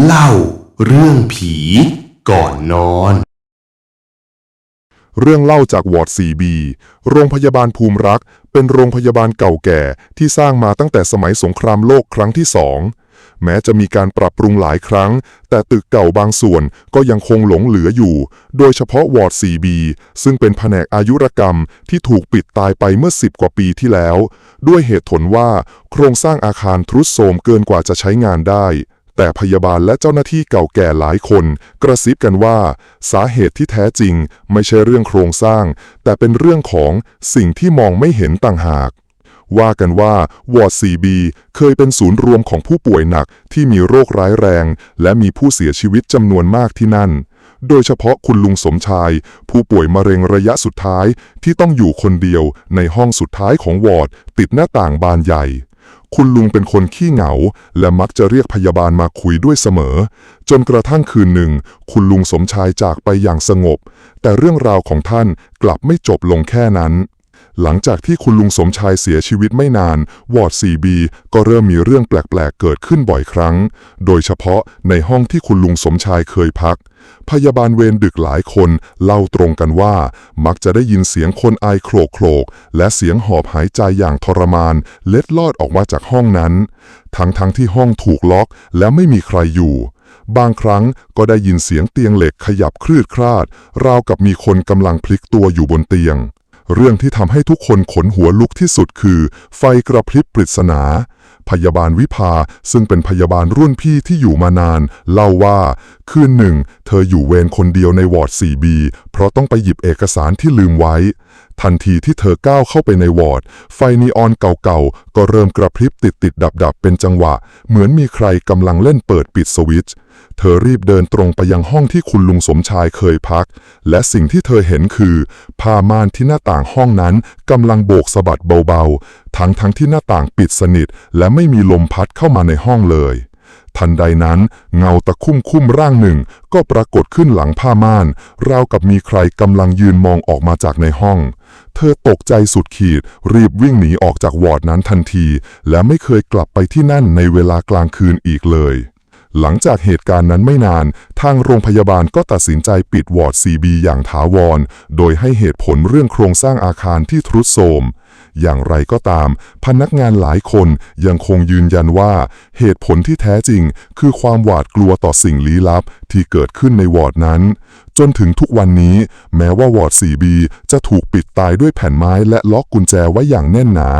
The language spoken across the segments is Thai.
เล่าเรื่องผีก่อนนอน เรื่องเล่าจากวอร์ด 4B โรงพยาบาลภูมิรัก เป็นโรงพยาบาลเก่าแก่ที่สร้างมาตั้งแต่สมัยสงครามโลกครั้งที่สองแม้จะมีการปรับปรุงหลายครั้ง แต่ตึกเก่าบางส่วนก็ยังคงหลงเหลืออยู่ โดยเฉพาะวอร์ด 4B ซึ่งเป็นแผนกอายุรกรรมที่ถูกปิดตายไปเมื่อ 10 กว่าปีที่แล้ว ด้วยเหตุผลว่าโครงสร้างอาคารทรุดโทรมเกินกว่าจะใช้งานได้ แต่พยาบาลและเจ้าหน้าที่เก่าแก่หลายคน กระซิบกันว่า สาเหตุที่แท้จริงไม่ใช่เรื่องโครงสร้าง แต่เป็นเรื่องของสิ่งที่มองไม่เห็นต่างหาก ว่ากันว่าวอร์ด 4B เคยเป็นศูนย์รวมของผู้ป่วยหนักที่มีโรคร้ายแรง และมีผู้เสียชีวิตจำนวนมากที่นั่น โดยเฉพาะคุณลุงสมชาย ผู้ป่วยมะเร็งระยะสุดท้ายที่ต้องอยู่คนเดียวในห้องสุดท้ายของวอร์ด ติดหน้าต่างบานใหญ่ คุณลุงเป็นคนขี้เหงา และมักจะเรียกพยาบาลมาคุยด้วยเสมอ จนกระทั่งคืนหนึ่ง คุณลุงสมชายจากไปอย่างสงบ แต่เรื่องราวของท่านกลับไม่จบลงแค่นั้น หลังจากที่คุณลุงสมชายเสียชีวิตไม่นาน วอร์ด 4B ก็เริ่มมีเรื่องแปลกๆ เกิดขึ้นบ่อยครั้ง โดยเฉพาะในห้องที่คุณลุงสมชายเคยพัก พยาบาลเวรดึกหลายคนเล่าตรงกันว่า มักจะได้ยินเสียงคนไอโครกโครกและเสียงหอบหายใจอย่างทรมาน เล็ดลอดออกมาจากห้องนั้น ทั้งๆทที่ห้องถูกล็อกและไม่มีใครอยู่บางครั้งก็ได้ยินเสียงเตียงเหล็กขยับคลืดคลาด ราวกับมีคนกำลังพลิกตัวอยู่บนเตียง เรื่องที่ทำให้ทุกคนขนหัวลุกที่สุดคือ ไฟกระพริบปริศนา พยาบาลวิภาซึ่งเป็นพยาบาลรุ่นพี่ที่อยู่มานาน เล่าว่า คืนหนึ่ง เธออยู่เวรคนเดียวในวอร์ด 4B เพราะต้องไปหยิบเอกสารที่ลืมไว้ ทันทีที่เธอก้าวเข้าไปในวอร์ด ไฟนีออนเก่าๆ ก็เริ่มกระพริบติดติดดับดับเป็นจังหวะ เหมือนมีใครกำลังเล่นเปิดปิดสวิตช์ เธอรีบเดินตรงไปยังห้องที่คุณลุงสมชายเคยพัก และสิ่งที่เธอเห็นคือผ้าม่านที่หน้าต่างห้องนั้นกำลังโบกสะบัดเบาๆ ทั้งทั้งที่หน้าต่างปิดสนิท และไม่มีลมพัดเข้ามาในห้องเลยทันใดนั้น เงาตะคุ่มคุ้มร่างหนึ่ง ก็ปรากฏขึ้นหลังผ้าม่าน ราวกับมีใครกำลังยืนมองออกมาจากในห้อง เธอตกใจสุดขีด รีบวิ่งหนีออกจากวอร์ดนั้นทันที และไม่เคยกลับไปที่นั่นในเวลากลางคืนอีกเลย หลังจากเหตุการณ์นั้นไม่นาน ทางโรงพยาบาลก็ตัดสินใจปิดวอร์ด 4B อย่างถาวร โดยให้เหตุผลเรื่องโครงสร้างอาคารที่ทรุดโทรมอย่างไรก็ตาม พนักงานหลายคนยังคงยืนยันว่า เหตุผลที่แท้จริง คือความหวาดกลัวต่อสิ่งลี้ลับที่เกิดขึ้นในวอร์ดนั้นจนถึงทุกวันนี้ แม้ว่าวอร์ด 4B จะถูกปิดตายด้วยแผ่นไม้และล็อกกุญแจไว้อย่างแน่นหนา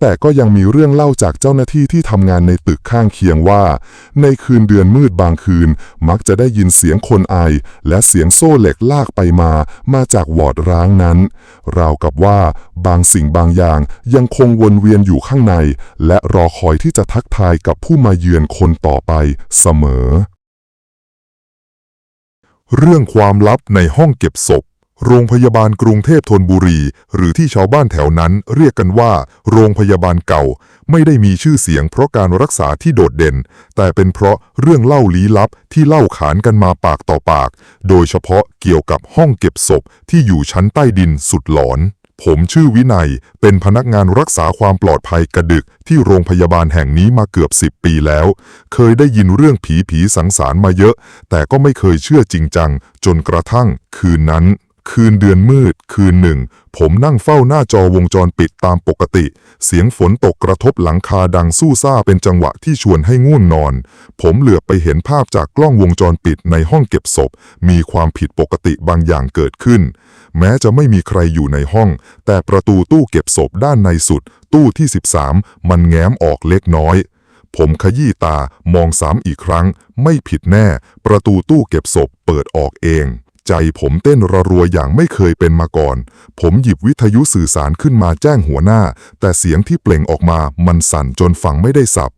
แต่ก็ยังมีเรื่องเล่าจากเจ้าหน้าที่ที่ทำงานในตึกข้างเคียงว่า ในคืนเดือนมืดบางคืน มักจะได้ยินเสียงคนไอ และเสียงโซ่เหล็กลากไปมา มาจากวอร์ดร้างนั้น ราวกับว่าบางสิ่งบางอย่างยังคงวนเวียนอยู่ข้างใน และรอคอยที่จะทักทายกับผู้มาเยือนคนต่อไปเสมอ เรื่องความลับในห้องเก็บศพ โรงพยาบาลกรุงเทพธนบุรี หรือที่ชาวบ้านแถวนั้นเรียกกันว่า โรงพยาบาลเก่า ไม่ได้มีชื่อเสียงเพราะการรักษาที่โดดเด่น แต่เป็นเพราะเรื่องเล่าลี้ลับที่เล่าขานกันมาปากต่อปาก โดยเฉพาะเกี่ยวกับห้องเก็บศพที่อยู่ชั้นใต้ดินสุดหลอน ผมชื่อวินัย เป็นพนักงานรักษาความปลอดภัยกระดึกที่โรงพยาบาลแห่งนี้มาเกือบสิบปีแล้ว เคยได้ยินเรื่องผีผีสังสารมาเยอะ แต่ก็ไม่เคยเชื่อจริงจัง จนกระทั่งคืนนั้น คืนเดือนมืด คืนหนึ่ง ผมนั่งเฝ้าหน้าจอวงจรปิดตามปกติ เสียงฝนตกกระทบหลังคาดังสู้ซ่าเป็นจังหวะที่ชวนให้ง่วงนอน ผมเหลือบไปเห็นภาพจากกล้องวงจรปิดในห้องเก็บศพ มีความผิดปกติบางอย่างเกิดขึ้น แม้จะไม่มีใครอยู่ในห้อง แต่ประตูตู้เก็บศพด้านในสุด ตู้ที่ 13 มันแง้มออกเล็กน้อยผมขยี้ตามองซ้ำอีกครั้ง ไม่ผิดแน่ ประตูตู้เก็บศพเปิดออกเอง ใจผมเต้นระรัวอย่างไม่เคยเป็นมาก่อน ผมหยิบวิทยุสื่อสารขึ้นมาแจ้งหัวหน้า แต่เสียงที่เปล่งออกมามันสั่นจนฟังไม่ได้สับ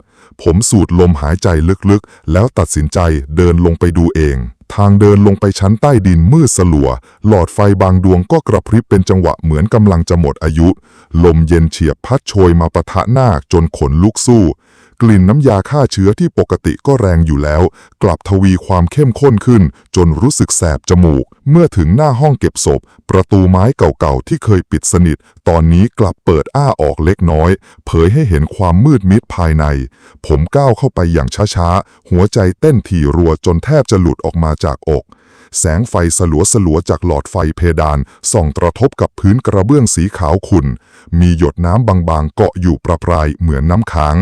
ผมสูดลมหายใจลึกๆ แล้วตัดสินใจเดินลงไปดูเอง ทางเดินลงไปชั้นใต้ดินมืดสลัว หลอดไฟบางดวงก็กระพริบเป็นจังหวะเหมือนกำลังจะหมดอายุ ลมเย็นเฉียบพัดโชยมาปะทะหน้าจนขนลุกสู้ กลิ่นน้ำยาฆ่าเชื้อที่ปกติก็แรงอยู่แล้ว กลับทวีความเข้มข้นขึ้น จนรู้สึกแสบจมูก เมื่อถึงหน้าห้องเก็บศพ ประตูไม้เก่าๆ ที่เคยปิดสนิท ตอนนี้กลับเปิดอ้าออกเล็กน้อย เผยให้เห็นความมืดมิดภายใน ผมก้าวเข้าไปอย่างช้าๆ หัวใจเต้นถี่รัวจนแทบจะหลุดออกมาจากอกแสงไฟสลัวสลัวๆจากหลอดไฟเพดาน ส่องกระทบกับพื้นกระเบื้องสีขาวขุ่น มีหยดน้ำบางๆเกาะอยู่ประปรายเหมือนน้ำค้าง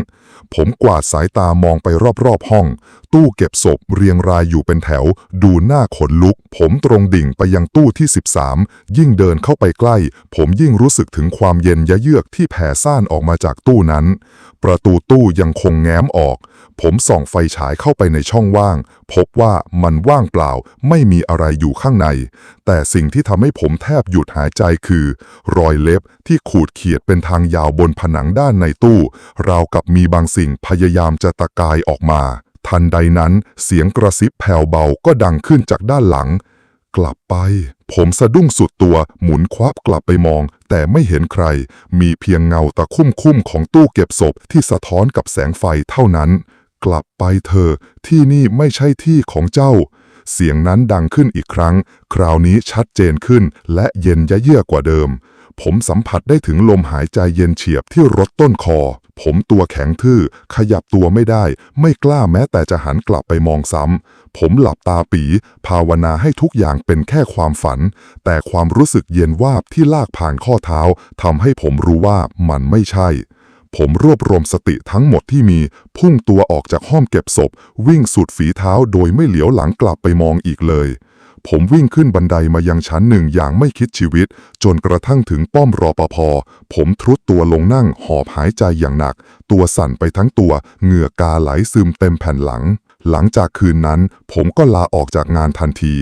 ผมกวาดสายตามองไปรอบๆห้อง ตู้เก็บศพเรียงรายอยู่เป็นแถว ดูหน้าขนลุก ผมตรงดิ่งไปยังตู้ที่ 13 ยิ่งเดินเข้าไปใกล้ ผมยิ่งรู้สึกถึงความเย็นยะเยือกที่แผ่ซ่านออกมาจากตู้นั้น ประตูตู้ยังคงแง้มออก ผมส่องไฟฉายเข้าไปในช่องว่าง พบว่ามันว่างเปล่า ไม่มีอะไรอยู่ข้างใน แต่สิ่งที่ทำให้ผมแทบหยุดหายใจคือ รอยเล็บที่ขูดเขียดเป็นทางยาวบนผนังด้านในตู้ ราวกับมีบางสิ่งพยายามจะตะกายออกมา ทันใดนั้นเสียงกระซิบแผ่วเบาก็ดังขึ้นจากด้านหลัง กลับไป ผมสะดุ้งสุดตัวหมุนควับกลับไปมอง แต่ไม่เห็นใคร มีเพียงเงาตะคุ่มคุ่มๆของตู้เก็บศพที่สะท้อนกับแสงไฟเท่านั้น กลับไปเธอ ที่นี่ไม่ใช่ที่ของเจ้า เสียงนั้นดังขึ้นอีกครั้ง คราวนี้ชัดเจนขึ้นและเย็นยะเยือกกว่าเดิม ผมสัมผัสได้ถึงลมหายใจเย็นเฉียบที่รดต้นคอ ผมตัวแข็งทื่อ ขยับตัวไม่ได้ ไม่กล้าแม้แต่จะหันกลับไปมองซ้ำ ผมหลับตาปี ภาวนาให้ทุกอย่างเป็นแค่ความฝัน แต่ความรู้สึกเย็นวาบที่ลากผ่านข้อเท้าทำให้ผมรู้ว่ามันไม่ใช่ ผมรวบรวมสติทั้งหมดที่มี พุ่งตัวออกจากห้องเก็บศพ วิ่งสุดฝีเท้าโดยไม่เหลียวหลังกลับไปมองอีกเลย ผมวิ่งขึ้นบันไดมายังชั้นหนึ่งอย่างไม่คิดชีวิต จนกระทั่งถึงป้อมรอปภผมทรุดตัวลงนั่งหอบหายใจอย่างหนัก ตัวสั่นไปทั้งตัวเหงื่อกาไหลซึมเต็มแผ่นหลัง หลังจากคืนนั้น ผมก็ลาออกจากงานทันที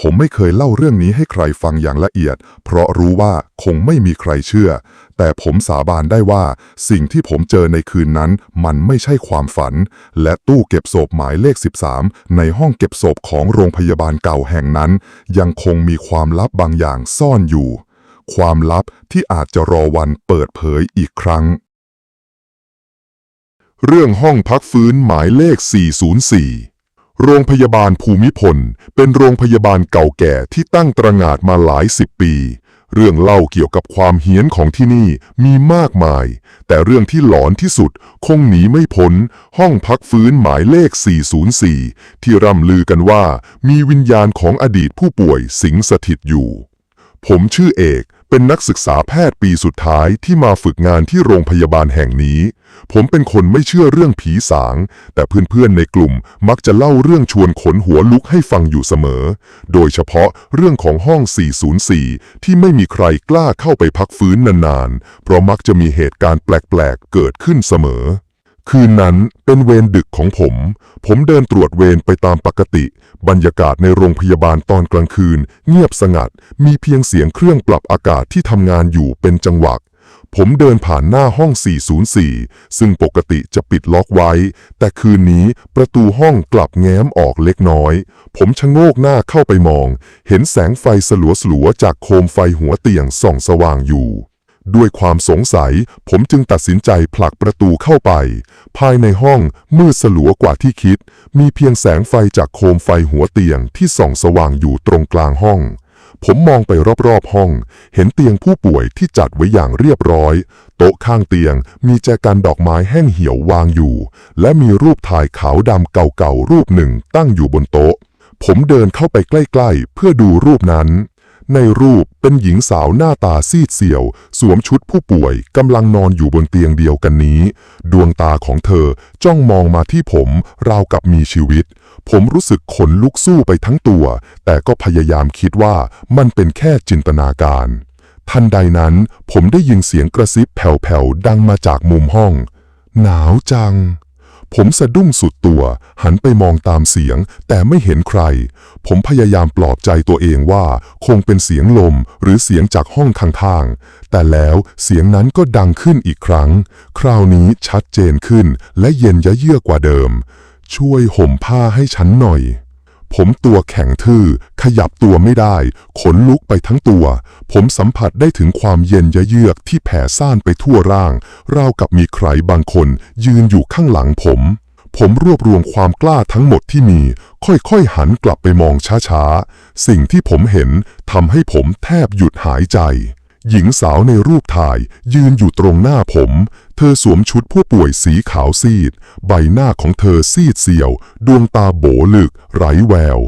ผมไม่เคยเล่าเรื่องนี้ให้ใครฟังอย่างละเอียด เพราะรู้ว่าคงไม่มีใครเชื่อ แต่ผมสาบานได้ว่า สิ่งที่ผมเจอในคืนนั้น มันไม่ใช่ความฝัน และตู้เก็บศพหมายเลข 13 ในห้องเก็บศพของโรงพยาบาลเก่าแห่งนั้น ยังคงมีความลับบางอย่างซ่อนอยู่ ความลับที่อาจจะรอวันเปิดเผยอีกครั้ง เรื่องห้องพักฟื้นหมายเลข 404 โรงพยาบาลภูมิพล เป็นโรงพยาบาลเก่าแก่ที่ตั้งตระหง่านมาหลายสิบปี เรื่องเล่าเกี่ยวกับความเฮี้ยนของที่นี่มีมากมาย แต่เรื่องที่หลอนที่สุดคงหนีไม่พ้น ห้องพักฟื้นหมายเลข 404 ที่ร่ำลือกันว่า มีวิญญาณของอดีตผู้ป่วยสิงสถิตอยู่ ผมชื่อเอก เป็นนักศึกษาแพทย์ปีสุดท้ายที่มาฝึกงานที่โรงพยาบาลแห่งนี้ ผมเป็นคนไม่เชื่อเรื่องผีสาง แต่เพื่อนๆในกลุ่มมักจะเล่าเรื่องชวนขนหัวลุกให้ฟังอยู่เสมอ โดยเฉพาะเรื่องของห้อง 404 ที่ไม่มีใครกล้าเข้าไปพักฟื้นนานๆ เพราะมักจะมีเหตุการณ์แปลกๆ เกิดขึ้นเสมอ คืนนั้นเป็นเวรดึกของผม ผมเดินตรวจเวรไปตามปกติ บรรยากาศในโรงพยาบาลตอนกลางคืน เงียบสงัด มีเพียงเสียงเครื่องปรับอากาศที่ทำงานอยู่เป็นจังหวะผมเดินผ่านหน้าห้อง 404 ซึ่งปกติจะปิดล็อกไว้ แต่คืนนี้ประตูห้องกลับแง้มออกเล็กน้อย ผมชะโงกหน้าเข้าไปมอง เห็นแสงไฟสลัวๆจากโคมไฟหัวเตียงส่องสว่างอยู่ ด้วยความสงสัย ผมจึงตัดสินใจผลักประตูเข้าไป ภายในห้องมืดสลัวกว่าที่คิด มีเพียงแสงไฟจากโคมไฟหัวเตียงที่ส่องสว่างอยู่ตรงกลางห้อง ผมมองไปรอบๆห้อง เห็นเตียงผู้ป่วยที่จัดไว้อย่างเรียบร้อย โต๊ะข้างเตียงมีแจกันดอกไม้แห้งเหี่ยววางอยู่ และมีรูปถ่ายขาวดำเก่าๆรูปหนึ่งตั้งอยู่บนโต๊ะ ผมเดินเข้าไปใกล้ๆ เพื่อดูรูปนั้น ในรูปเป็นหญิงสาวหน้าตาซีดเซียว สวมชุดผู้ป่วยกำลังนอนอยู่บนเตียงเดียวกันนี้ ดวงตาของเธอจ้องมองมาที่ผม ราวกับมีชีวิต ผมรู้สึกขนลุกสู้ไปทั้งตัว แต่ก็พยายามคิดว่ามันเป็นแค่จินตนาการ ทันใดนั้นผมได้ยินเสียงกระซิบแผ่วๆดังมาจากมุมห้อง หนาวจัง ผมสะดุ้งสุดตัว หันไปมองตามเสียง แต่ไม่เห็นใคร ผมพยายามปลอบใจตัวเองว่า คงเป็นเสียงลมหรือเสียงจากห้องข้างๆ แต่แล้วเสียงนั้นก็ดังขึ้นอีกครั้ง คราวนี้ชัดเจนขึ้นและเย็นยะเยือกกว่าเดิม ช่วยห่มผ้าให้ฉันหน่อย ผมตัวแข็งทื่อ ขยับตัวไม่ได้ ขนลุกไปทั้งตัว ผมสัมผัสได้ถึงความเย็นเยือกที่แผ่ซ่านไปทั่วร่าง ราวกับมีใครบางคนยืนอยู่ข้างหลังผม ผมรวบรวมความกล้าทั้งหมดที่มี ค่อยๆหันกลับไปมองช้าๆ สิ่งที่ผมเห็นทำให้ผมแทบหยุดหายใจ หญิงสาวในรูปถ่ายยืนอยู่ตรงหน้าผม เธอสวมชุดผู้ป่วยสีขาวซีด ใบหน้าของเธอซีดเซียว ดวงตาโบลึก ไร้แวว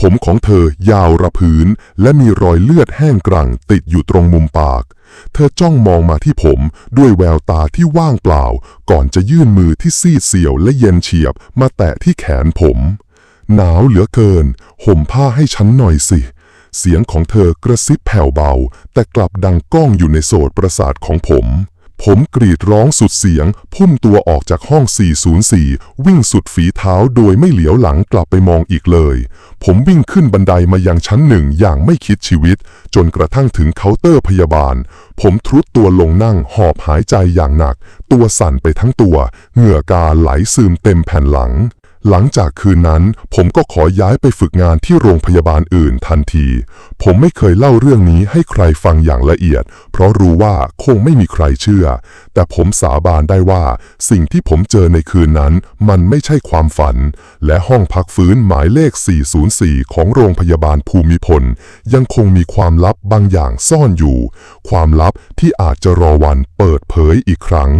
ผมของเธอยาวระพื้น และมีรอยเลือดแห้งกรังติดอยู่ตรงมุมปาก เธอจ้องมองมาที่ผมด้วยแววตาที่ว่างเปล่า ก่อนจะยื่นมือที่ซีดเซียวและเย็นเฉียบมาแตะที่แขนผม หนาวเหลือเกินห่มผ้าให้ฉันหน่อยสิเเสียงของเธอกระซิบแผ่วเบา แต่กลับดังก้องอยู่ในโสตประสาทของผม ผมกรีดร้องสุดเสียง พุ่มตัวออกจากห้อง 404 วิ่งสุดฝีเท้าโดยไม่เหลียวหลังกลับไปมองอีกเลย ผมวิ่งขึ้นบันไดมายังชั้นหนึ่งอย่างไม่คิดชีวิต จนกระทั่งถึงเคาน์เตอร์พยาบาล ผมทรุดตัวลงนั่งหอบหายใจอย่างหนัก ตัวสั่นไปทั้งตัว เหงื่อกาไหลซึมเต็มแผ่นหลัง หลังจากคืนนั้นผมก็ขอย้ายไปฝึกงานที่โรงพยาบาลอื่นทันที ผมไม่เคยเล่าเรื่องนี้ให้ใครฟังอย่างละเอียด เพราะรู้ว่าคงไม่มีใครเชื่อ แต่ผมสาบานได้ว่า สิ่งที่ผมเจอในคืนนั้นมันไม่ใช่ความฝัน และห้องพักฟื้นหมายเลข 404 ของโรงพยาบาลภูมิพล ยังคงมีความลับบางอย่างซ่อนอยู่ ความลับที่อาจจะรอวันเปิดเผยอีกครั้ง